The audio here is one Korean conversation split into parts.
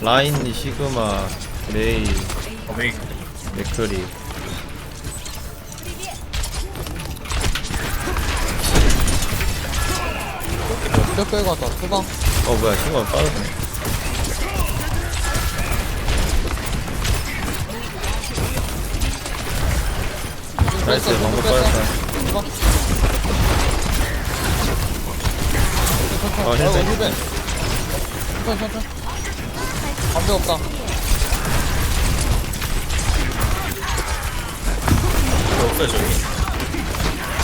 라인 시그마 메이 오메이. 맥클리. 뼈 빼고 왔다 소방 어 뭐야 시그마 빠졌네. 나이스 방금 빠졌다. 수방 어. 힐백. 천천히 천천히 반대 없다. 이거 없어요 저기?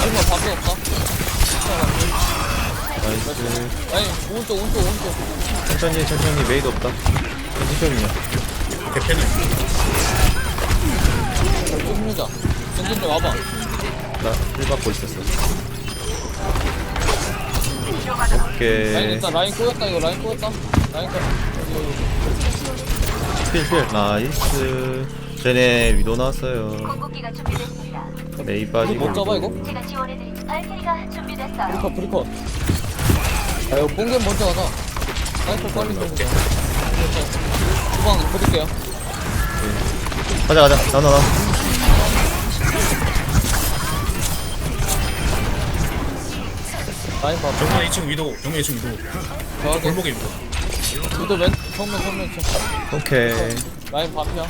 아이고 반대 없다. 나이스. 아니 오른쪽 오른쪽 오른쪽. 천천히 천천히. 메이도 없다. 천천히요. 개패는 잘 쫓는다. 전진 좀 와봐 나힐 받고 있었어. 라인 오케이. 일단 라인 꼬였다 이거 라인 꼬였다. 라인 꼬 필필. 나이스. 쟤네 위도 나왔어요. 준비됐습니다. 메이 빠지고. 못 잡아 이거? 제가 지원해드릴 발키리가 준비됐어요. 브리컷 브리컷. 아 이거 뽕겐 먼저 가자 사이클 빨리 좀 주방 드릴게요. 가자 가자. 나나 나 라인 봐. 정면 2층 위도 정면 2층 위도. 골목에 위도. 위도 왼 정면 정면 정 오케이. 라인 반피야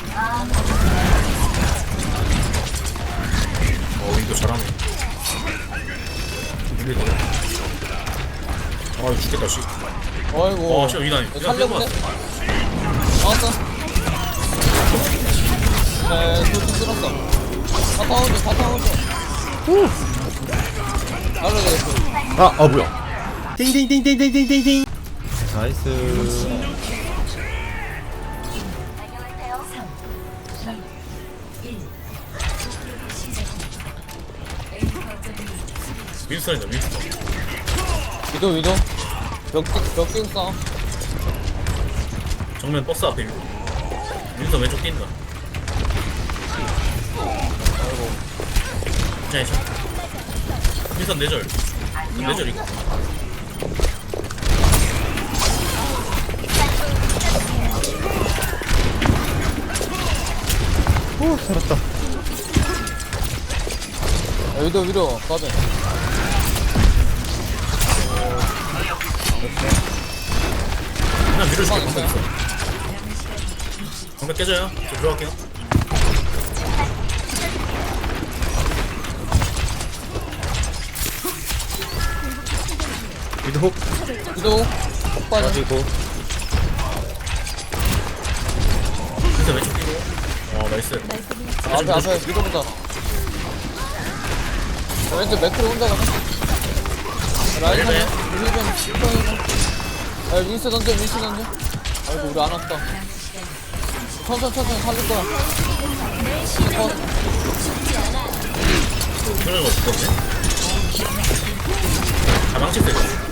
어 위도 잘하네. 위도 아 죽겠다 씨. 어이구. 어, 진짜 위다니. 야, 야, 살려볼래? 나왔어 네 도둑 쓸었어. 다 타운드 다 타운드 아, 아 뭐야? 띵띵띵띵띵띵띵. 나이스. 윈스턴이다 윈스턴. 위도 위도. 벽벽 싸 정면 버스 앞에 위도 윈스턴 왼쪽 뛴다. 괜찮아 괜찮아 윈스턴 내절. 내절 이거 오, 살았다. 야, 위도 위도 가자 그냥 방금 있어요? 있어. 방금 깨져요? 저 들어갈게요 위도 훅 위도 폭 빠져 빠지고. 윈스턴 왼쪽 뛰고? 어 나이스. 앞에 앞에 위도 보자 왼쪽 매크로 혼자 가자 라인 네, 네. 하네 힐벤 힐벤 야 윈스 던져 윈스 던져. 아이고 우리 안 왔다. 천천히 천천히 살릴 거야. 어, 그런 거 없었네 아 망치세요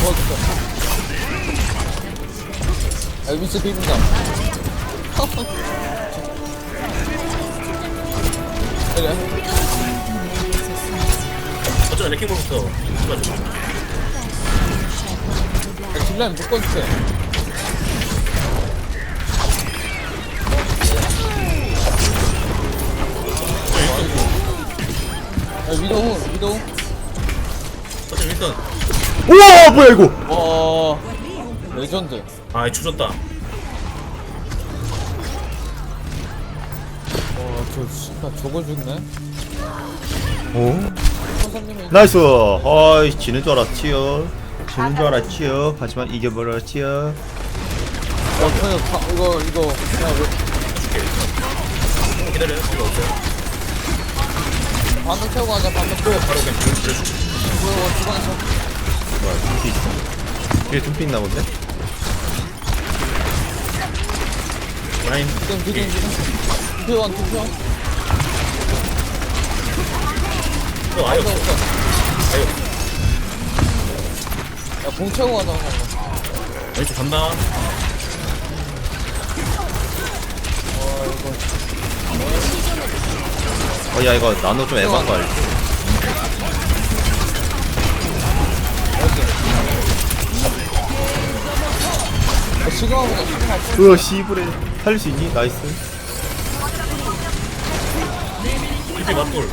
도와줄게 야 윈스 비빈다 그래 어쩌면 레킹볼부터. 야 딜라인 묶어줄게 야 위도 후 위도 어쩌면 윈스턴 우와, 뭐야 이거? 와 레전드 아 주졌다 와저 씨발 저걸 죽네 오. 선생님이 나이스. 아이, 지는 줄 알았지요. 지는 줄 알았지요. 하지만 이겨버렸지요. 어 그냥 다 이거 이거 그냥 왜 기다려요 이거 없어요 반동 채우고 가자. 반동 또. 바로 그냥 줄- 줄여줄게 이거 주방에서. 뭐야, 둠피 있어. 뒤에 둠피 있나 본데? 라인. 지금 지금 지금. 투표원 투표원. 또 아예 없어. 없어 아예 없어. 야공 채우고 가자 왼쪽 간다. 어, 어, 야, 이거 나노 좀 에반 거 알지? 으어, 씨부레. 살릴 수 있니? 나이스. 이게 맞돌.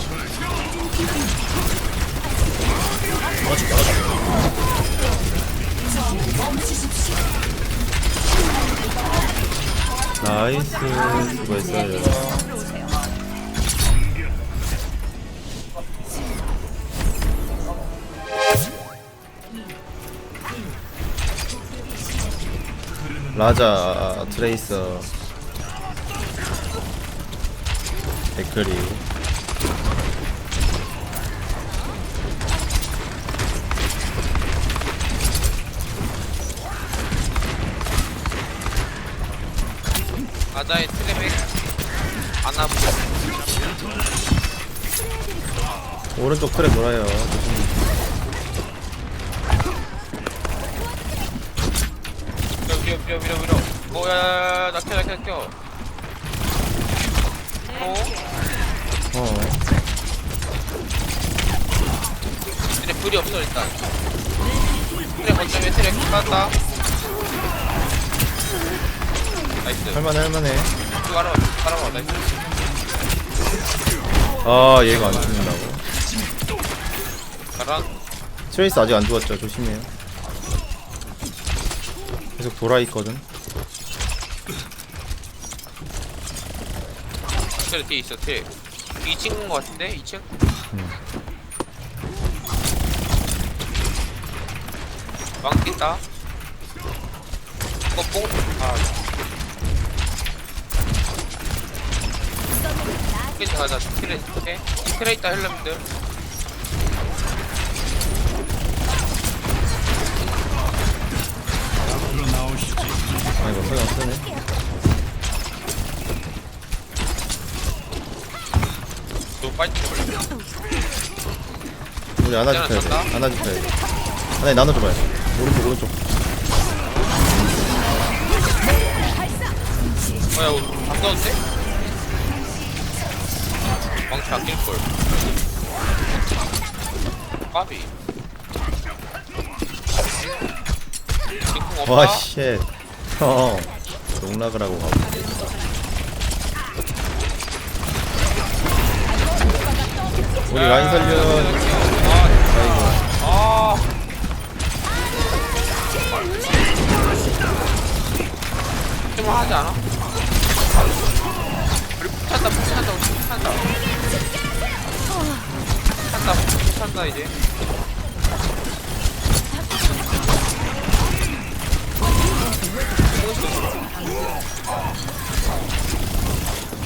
맞아, 맞아. 나이스. 수고했어요. 라자 트레이서. 댓글이. 아자의 트레백 안아보 오른쪽 틀에 돌아요 밀어 밀어 밀어 밀어 오야야야 낙혀 낙혀 낙혀 오. 어. 트레 불이 없어 일단. 트레 거점에 트레 쏟았다. 나이스. 할만해 할만해. 쭉 알아봐 쭉 알아봐 나이스. 아 얘가 안 죽는다고? 가라. 트레이스 아직 안 죽었죠? 조심해요 계속 돌아있거든. 트레 뒤에 있어 트레 2층인 거 같은데 2층 망겠다. 이거 뽕? 아. 트레 가자. 이 트레 있다 헬름들 아 이거 소용 쓰네. 너 빨리 걸려 우리 안아줘야 돼. 쏜다. 안아줘야 돼. 하나 나눠줘봐요. 오른쪽 오른쪽. 뭐야 우리 바꿔도 망치 아낄걸. 까비. 없다? 와쉣 형 농락을 하고 가고 우리 라인 살려 아, 아. 좀 하지 않아? 우리 푹 찬다 푹 찬다 우리 푹 찬다 찬다 푹 찬다 이제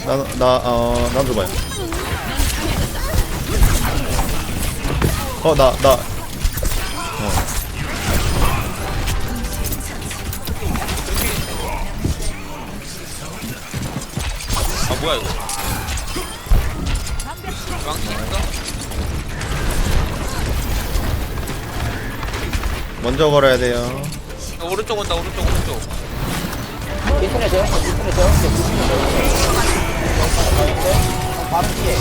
나 나어 나눠줘봐요 어 나 나 어. 아 뭐야 이거 있어? 먼저 걸어야 돼요 어, 오른쪽 온다 오른쪽 오른쪽. 인터넷 제어 인터넷 제어 바로 뒤에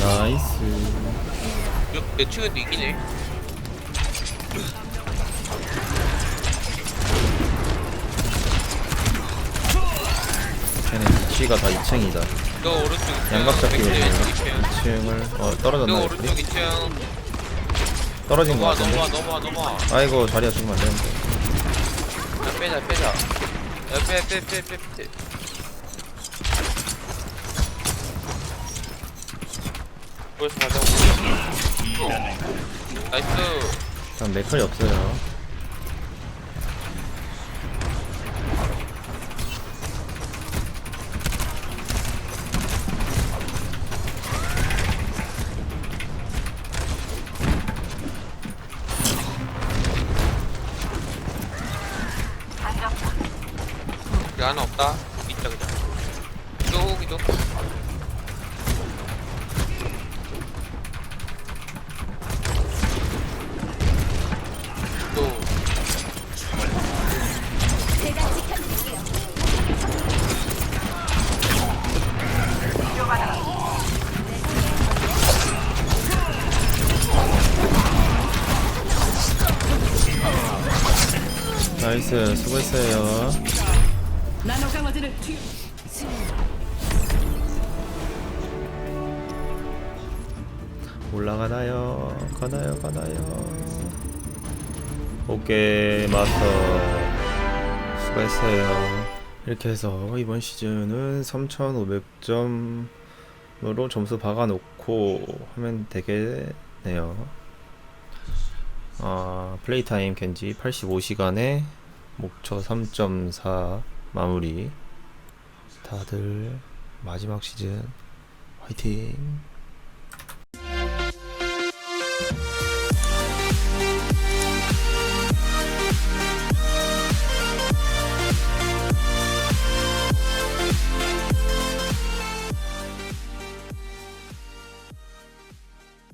나이스. 나이스. 내 친구도 이기네 위치가 다 2층이다. 너 오른쪽 2층. 양각 잡기 왼쪽 2층. 2층을 어 너 떨어졌나 오른쪽 우리? 2층. 떨어진 거 넘어와 같은데? 넘어와 넘어와 넘어와. 아이고 자리가 죽으면 안 되는데. 야 빼자 빼자. 야빼빼빼빼빼. 보여서 가자고 나이스. 전 맥컬이 없어요 여기 하나 없다. 있다 그냥 이쪽 이쪽. 또 나이스 수고했어요. 올라가나요? 가나요? 가나요? 오케이 마스터. 수고했어요. 이렇게 해서 이번 시즌은 3500점으로 점수 박아놓고 하면 되겠네요. 아, 플레이 타임 겐지 85시간에 목초 3.4 마무리. 다들 마지막 시즌 화이팅!